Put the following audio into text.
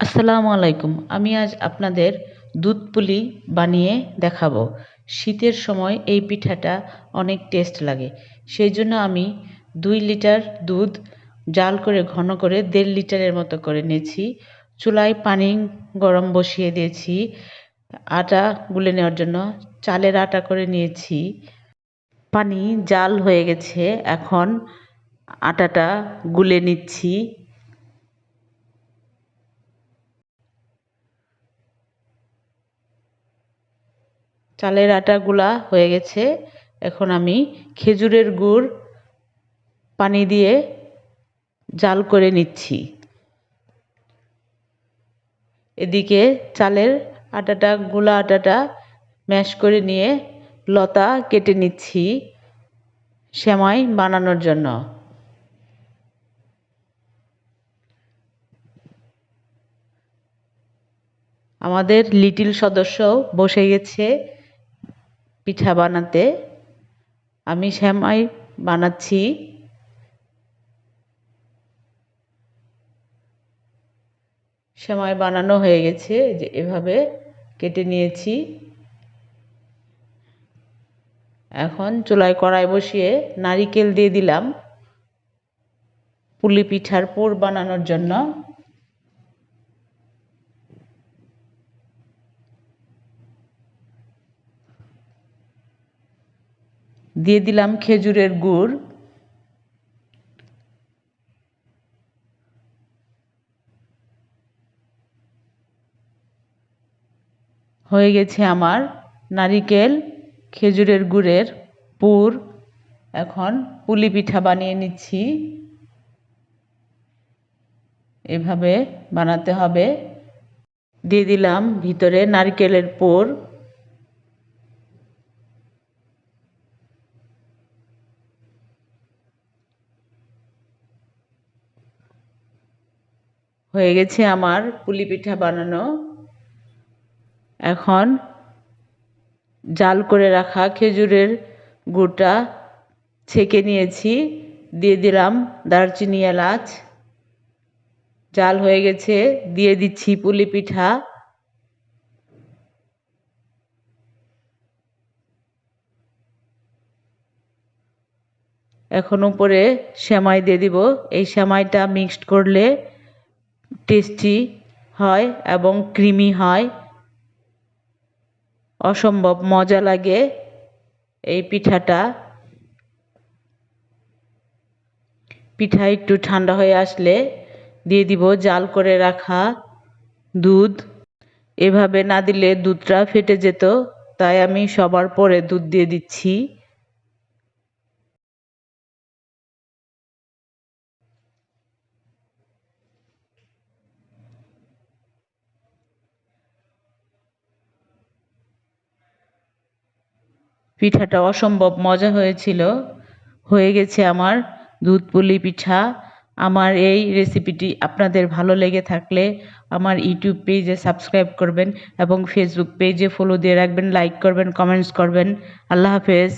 আসসালামু আলাইকুম। আমি আজ আপনাদের দুধ পুলি বানিয়ে দেখাবো। শীতের সময় এই পিঠাটা অনেক টেস্ট লাগে। সেই জন্য আমি দুই লিটার দুধ জাল করে, ঘন করে দেড় লিটারের মতো করে নিয়েছি। চুলায় পানি গরম বসিয়ে দিয়েছি। আটা গুলে নেওয়ার জন্য চালের আটা করে নিয়েছি। পানি জাল হয়ে গেছে। এখন আটাটা গুলে নিচ্ছি। চালের আটা গুলা হয়ে গেছে। এখন আমি খেজুরের গুড় পানি দিয়ে জাল করে নিচ্ছি। এদিকে চালের আটাটা, গুলা আটাটা ম্যাশ করে নিয়ে লতা কেটে নিচ্ছি সেমাই বানানোর জন্য। আমাদের লিটিল সদস্য বসে গেছে। পিঠা বানাতে। আমি শ্যামাই বানাচ্ছি। সেমাই বানানো হয়ে গেছে যে এভাবে কেটে নিয়েছি। এখন চুলায় কড়াই বসিয়ে নারিকেল দিয়ে দিলাম। পুলি পিঠার পুর বানানোর জন্য। দিয়ে দিলাম খেজুরের গুড়। হয়ে গেছে আমার নারিকেল, খেজুরের গুড়ের পুর। এখন পুলি পিঠা বানিয়ে নিচ্ছি। এভাবে বানাতে হবে। দিয়ে দিলাম ভিতরে নারকেলের পুর। হয়ে গেছে আমার পুলি পিঠা বানানো। এখন জাল করে রাখা খেজুরের গুড়টা ছেঁকে নিয়েছি, দিয়ে দিলাম দারচিনি, এলাচ। জাল হয়ে গেছে, দিয়ে দিচ্ছি পুলি পিঠা এখন উপরে সেমাই দিয়ে দিব। এই সেমাইটা মিক্সড করলে টেস্টি হয় এবং ক্রিমি হয়। অসম্ভব মজা লাগে এই পিঠাটা। পিঠা একটু ঠান্ডা হয়ে আসলে দিয়ে দিব জাল করে রাখা দুধ। এভাবে না দিলে দুধটা ফেটে যেত, তাই আমি সবার পরে দুধ দিয়ে দিচ্ছি। পিঠাটা অসম্ভব মজা হয়েছিল। হয়ে গেছে আমার দুধ পুলি পিঠা। আমার এই রেসিপিটি আপনাদের ভালো লেগে থাকলে আমার ইউটিউব পেজে সাবস্ক্রাইব করবেন এবং ফেসবুক পেজে ফলো দিয়ে রাখবেন, লাইক করবেন, কমেন্টস করবেন। আল্লাহ হাফেজ।